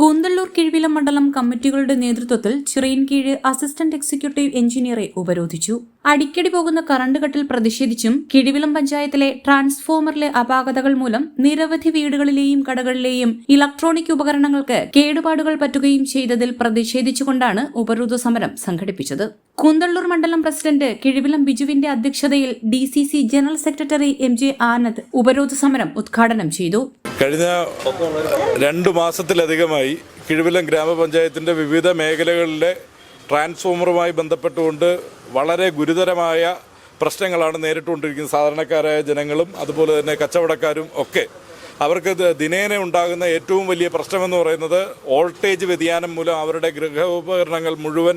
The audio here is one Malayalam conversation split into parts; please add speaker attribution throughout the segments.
Speaker 1: കൂന്തള്ളൂർ കിഴിവില മണ്ഡലം കമ്മിറ്റികളുടെ നേതൃത്വത്തിൽ ചിറയിൻകീഴ് അസിസ്റ്റന്റ് എക്സിക്യൂട്ടീവ് എഞ്ചിനീയറെ ഉപരോധിച്ചു. അടിക്കടി പോകുന്ന കറണ്ട് കട്ടിൽ പ്രതിഷേധിച്ചും കിഴിവിലം പഞ്ചായത്തിലെ ട്രാൻസ്ഫോമറിലെ അപാകതകൾ മൂലം നിരവധി വീടുകളിലെയും കടകളിലെയും ഇലക്ട്രോണിക് ഉപകരണങ്ങൾക്ക് കേടുപാടുകൾ പറ്റുകയും ചെയ്തതിൽ പ്രതിഷേധിച്ചുകൊണ്ടാണ് ഉപരോധ സമരം സംഘടിപ്പിച്ചത്. കൂന്തള്ളൂർ മണ്ഡലം പ്രസിഡന്റ് കിഴിവിലം ബിജുവിന്റെ അധ്യക്ഷതയിൽ D general secretary M J Anand ഉപരോധ സമരം ഉദ്ഘാടനം ചെയ്തു.
Speaker 2: കഴിഞ്ഞ രണ്ട് മാസത്തിലധികമായി കിഴുവിലം ഗ്രാമപഞ്ചായത്തിന്റെ വിവിധ മേഖലകളിലെ ട്രാൻസ്ഫോമറുമായി ബന്ധപ്പെട്ടുകൊണ്ട് വളരെ ഗുരുതരമായ പ്രശ്നങ്ങളാണ് നേരിട്ടുകൊണ്ടിരിക്കുന്നത്. സാധാരണക്കാരായ ജനങ്ങളും അതുപോലെ തന്നെ കച്ചവടക്കാരും ഒക്കെ അവർക്ക് ദിനേന ഉണ്ടാകുന്ന ഏറ്റവും വലിയ പ്രശ്നമെന്ന് പറയുന്നത് വോൾട്ടേജ് വ്യതിയാനം മൂലം അവരുടെ ഗൃഹോപകരണങ്ങൾ മുഴുവൻ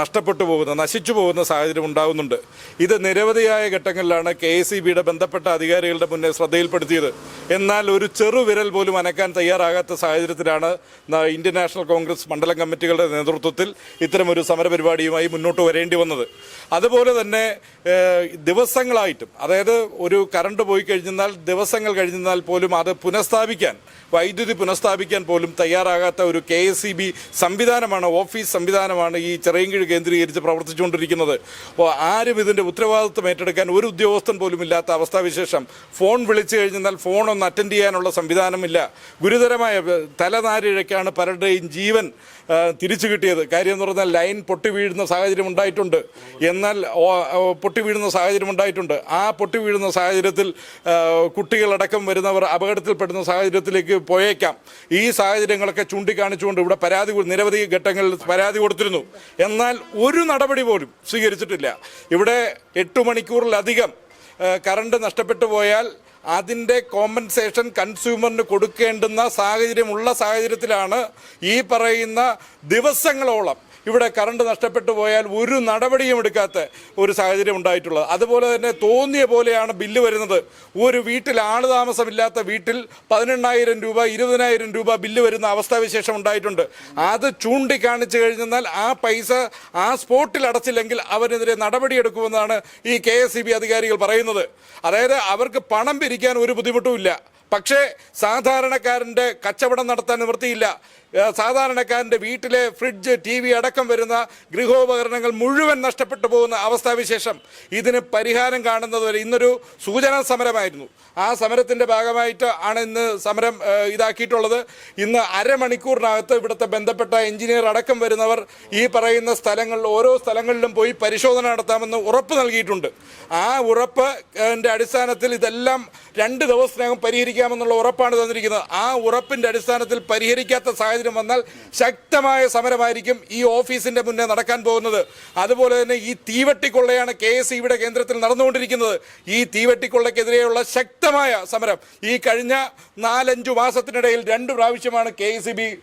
Speaker 2: നഷ്ടപ്പെട്ടു പോകുന്ന നശിച്ചു പോകുന്ന സാഹചര്യം ഉണ്ടാകുന്നുണ്ട്. ഇത് നിരവധിയായ ഘട്ടങ്ങളിലാണ് കെ എസ് ഇ ബിയുടെ ബന്ധപ്പെട്ട അധികാരികളുടെ മുന്നേ ശ്രദ്ധയിൽപ്പെടുത്തിയത്. എന്നാൽ ഒരു ചെറുവിരൽ പോലും അനക്കാൻ തയ്യാറാകാത്ത സാഹചര്യത്തിലാണ് ഇന്ത്യൻ നാഷണൽ കോൺഗ്രസ് മണ്ഡലം കമ്മിറ്റികളുടെ നേതൃത്വത്തിൽ ഇത്തരമൊരു സമരപരിപാടിയുമായി മുന്നോട്ട് വരേണ്ടി വന്നത്. അതുപോലെ തന്നെ ദിവസങ്ങളായിട്ടും അതായത് ഒരു കറണ്ട് പോയി കഴിഞ്ഞാൽ ദിവസങ്ങൾ കഴിഞ്ഞാൽ പോലും അത് പുനഃസ്ഥാപിക്കാൻ വൈദ്യുതി പുനഃസ്ഥാപിക്കാൻ പോലും തയ്യാറാകാത്ത ഒരു കെ എസ് ഇ ബി സംവിധാനമാണ് ഓഫീസ് സംവിധാനമാണ് ഈ ചെറിയൻകീഴ് കേന്ദ്രീകരിച്ച് പ്രവർത്തിച്ചുകൊണ്ടിരിക്കുന്നത്. അപ്പോൾ ആരും ഇതിന്റെ ഉത്തരവാദിത്വം ഏറ്റെടുക്കാൻ ഒരു ഉദ്യോഗസ്ഥൻ പോലും ഇല്ലാത്ത അവസ്ഥാവിശേഷം ഫോൺ വിളിച്ചു കഴിഞ്ഞാൽ ഫോൺ ഒന്ന് അറ്റൻഡ് ചെയ്യാനുള്ള സംവിധാനമില്ല. ഗുരുതരമായ തലനാരിഴയ്ക്കാണ് പലരുടെയും ജീവൻ തിരിച്ചു കിട്ടിയത്. കാര്യം എന്ന് പറഞ്ഞാൽ ലൈൻ പൊട്ടി വീഴുന്ന സാഹചര്യം ഉണ്ടായിട്ടുണ്ട്. എന്നാൽ പൊട്ടി വീഴുന്ന സാഹചര്യം ഉണ്ടായിട്ടുണ്ട്. ആ പൊട്ടി വീഴുന്ന സാഹചര്യത്തിൽ കുട്ടികളടക്കം കുട്ടികളടക്കം വരുന്നവർ അപകടത്തിൽപ്പെടുന്ന സാഹചര്യത്തിലേക്ക് പോയേക്കാം. ഈ സാഹചര്യങ്ങളൊക്കെ ചൂണ്ടിക്കാണിച്ചുകൊണ്ട് ഇവിടെ പരാതി നിരവധി ഘട്ടങ്ങളിൽ പരാതി കൊടുത്തിരുന്നു. എന്നാൽ ഒരു നടപടി പോലും സ്വീകരിച്ചിട്ടില്ല. ഇവിടെ എട്ട് മണിക്കൂറിലധികം കറണ്ട് നഷ്ടപ്പെട്ടു പോയാൽ അതിന്റെ കോമ്പൻസേഷൻ കൺസ്യൂമറിന് കൊടുക്കേണ്ടുന്ന സാഹചര്യമുള്ള സാഹചര്യത്തിലാണ് ഈ പറയുന്ന ദിവസങ്ങളോളം ഇവിടെ കറണ്ട് നഷ്ടപ്പെട്ടു പോയാൽ ഒരു നടപടിയും എടുക്കാത്ത ഒരു സാഹചര്യം ഉണ്ടായിട്ടുള്ളത്. അതുപോലെ തന്നെ തോന്നിയ പോലെയാണ് ബില്ല് വരുന്നത്. ഒരു വീട്ടിൽ ആൾ താമസമില്ലാത്ത വീട്ടിൽ പതിനെണ്ണായിരം രൂപ ഇരുപതിനായിരം രൂപ ബില്ല് വരുന്ന അവസ്ഥാവിശേഷം ഉണ്ടായിട്ടുണ്ട്. അത് ചൂണ്ടിക്കാണിച്ചു കഴിഞ്ഞാൽ ആ പൈസ ആ സ്പോട്ടിൽ അടച്ചില്ലെങ്കിൽ അവരെതിരെ നടപടിയെടുക്കുമെന്നാണ് ഈ കെ അധികാരികൾ പറയുന്നത്. അതായത് അവർക്ക് പണം പിരിക്കാൻ ഒരു ബുദ്ധിമുട്ടുമില്ല പക്ഷേ സാധാരണക്കാരന്റെ കച്ചവടം നടത്താൻ നിവൃത്തിയില്ല. സാധാരണക്കാരന്റെ വീട്ടിലെ ഫ്രിഡ്ജ് ടി വി അടക്കം വരുന്ന ഗൃഹോപകരണങ്ങൾ മുഴുവൻ നഷ്ടപ്പെട്ടു പോകുന്ന അവസ്ഥാവിശേഷം. ഇതിന് പരിഹാരം കാണുന്നത് വരെ ഇന്നൊരു സൂചനാ സമരമായിരുന്നു. ആ സമരത്തിന്റെ ഭാഗമായിട്ട് ആണ് ഇന്ന് സമരം ഇതാക്കിയിട്ടുള്ളത്. ഇന്ന് അരമണിക്കൂറിനകത്ത് ഇവിടുത്തെ ബന്ധപ്പെട്ട എഞ്ചിനീയർ അടക്കം വരുന്നവർ ഈ പറയുന്ന സ്ഥലങ്ങളിൽ ഓരോ സ്ഥലങ്ങളിലും പോയി പരിശോധന നടത്താമെന്ന് ഉറപ്പ് നൽകിയിട്ടുണ്ട്. ആ ഉറപ്പ് അടിസ്ഥാനത്തിൽ ഇതെല്ലാം രണ്ട് ദിവസത്തിനകം പരിഹരിക്കാമെന്നുള്ള ഉറപ്പാണ് തന്നിരിക്കുന്നത്. ആ ഉറപ്പിന്റെ അടിസ്ഥാനത്തിൽ പരിഹരിക്കാത്ത സാഹചര്യം വന്നാൽ ശക്തമായ സമരമായിരിക്കും ഈ ഓഫീസിന്റെ മുന്നേ നടക്കാൻ പോകുന്നത്. അതുപോലെ തന്നെ ഈ തീവട്ടിക്കൊള്ളയാണ് കെ എസ് ഇവിടെ കേന്ദ്രത്തിൽ നടന്നുകൊണ്ടിരിക്കുന്നത്. ഈ തീവട്ടിക്കൊള്ളയ്ക്കെതിരെയുള്ള ശക്തമായ സമരം. ഈ കഴിഞ്ഞ നാലഞ്ചു മാസത്തിനിടയിൽ രണ്ട് പ്രാവശ്യമാണ് കെ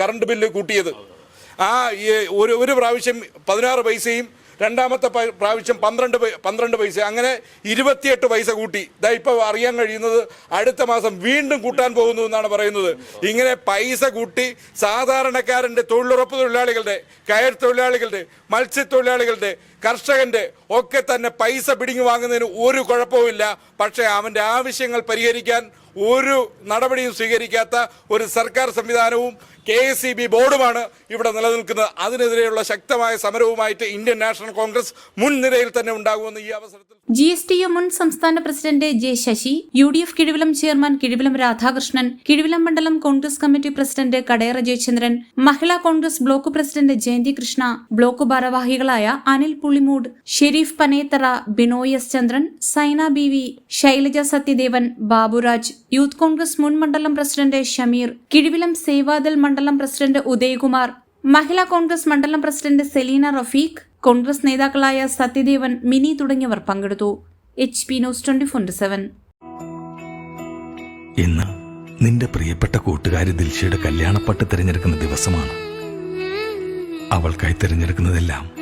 Speaker 2: കറണ്ട് ബില്ല് കൂട്ടിയത്. ആ ഒരു പ്രാവശ്യം പതിനാറ് പൈസയും രണ്ടാമത്തെ പ്രാവശ്യം പന്ത്രണ്ട് പന്ത്രണ്ട് പൈസ അങ്ങനെ ഇരുപത്തിയെട്ട് പൈസ കൂട്ടി. ഇതാ ഇപ്പോൾ അറിയാൻ കഴിയുന്നത് അടുത്ത മാസം വീണ്ടും കൂട്ടാൻ പോകുന്നു എന്നാണ് പറയുന്നത്. ഇങ്ങനെ പൈസ കൂട്ടി സാധാരണക്കാരന്റെ തൊഴിലുറപ്പ് തൊഴിലാളികളുടെ കയർ തൊഴിലാളികളുടെ മത്സ്യത്തൊഴിലാളികളുടെ കർഷകന്റെ ഒക്കെ തന്നെ പൈസ പിടിങ്ങി വാങ്ങുന്നതിന് ഒരു കുഴപ്പവുമില്ല പക്ഷേ അവന്റെ ആവശ്യങ്ങൾ പരിഹരിക്കാൻ ഒരു നടപടിയും സ്വീകരിക്കാത്ത ഒരു സർക്കാർ സംവിധാനവും കെ എസ് ഇ ബി ബോർഡുമാണ് ഇവിടെ നിലനിൽക്കുന്നത്. അതിനെതിരെയുള്ള ശക്തമായ സമരവുമായിട്ട് ഇന്ത്യൻ നാഷണൽ കോൺഗ്രസ് മുൻനിരയിൽ തന്നെ ഉണ്ടാകുമെന്ന് ഈ അവസരത്തിൽ
Speaker 1: ജി എസ് ടി മുൻ സംസ്ഥാന president J Sasi U D F Kizhuvilam chairman Kizhuvilam Radhakrishnan Kizhuvilam മണ്ഡലം Congress committee president Kadayara Jayachandran Mahila Congress block president Jayanthi Krishna block ഭാരവാഹികളായ Anil Pulimoodu. Sherif Panethara Binoy S Chandran Saina B V Sailaja Sathyadevan Baburaj youth Congress മുൻ മണ്ഡലം പ്രസിഡന്റ് ഷമീർ കിഴിവിലം സേവാദൽ മണ്ഡലം പ്രസിഡന്റ് ഉദയകുമാർ മഹിളാ കോൺഗ്രസ് മണ്ഡലം പ്രസിഡന്റ് സെലീന റഫീഖ് കോൺഗ്രസ് നേതാക്കളായ സത്യദേവൻ മിനി തുടങ്ങിയവർ പങ്കെടുത്തു. H P news twenty four seven.
Speaker 3: ഇന്ന് നിന്റെ പ്രിയപ്പെട്ട കൂട്ടുകാരി ദിൽഷയുടെ കല്യാണപ്പട്ട് തിരഞ്ഞെടുക്കുന്ന ദിവസമാണ്. അവൾക്കായി തിരഞ്ഞെടുക്കുന്നതെല്ലാം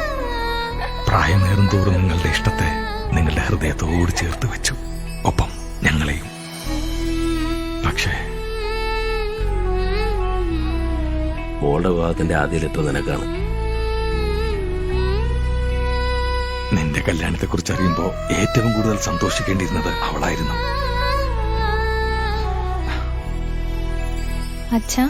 Speaker 3: പ്രായമേറും തോറും നിങ്ങളുടെ ഇഷ്ടത്തെ നിങ്ങളുടെ ഹൃദയത്തോട് ചേർത്ത് വെച്ചു. ഒപ്പം ഞങ്ങളെയും. പക്ഷേ
Speaker 4: മോളുടെ വിവാഹത്തിന്റെ ആദ്യ ലെറ്റർ നിനക്കാണ്?
Speaker 3: നിന്റെ കല്യാണത്തെ കുറിച്ച് അറിയുമ്പോ ഏറ്റവും കൂടുതൽ സന്തോഷിക്കേണ്ടിയിരുന്നത് അവളായിരുന്നു.
Speaker 5: അച്ഛാ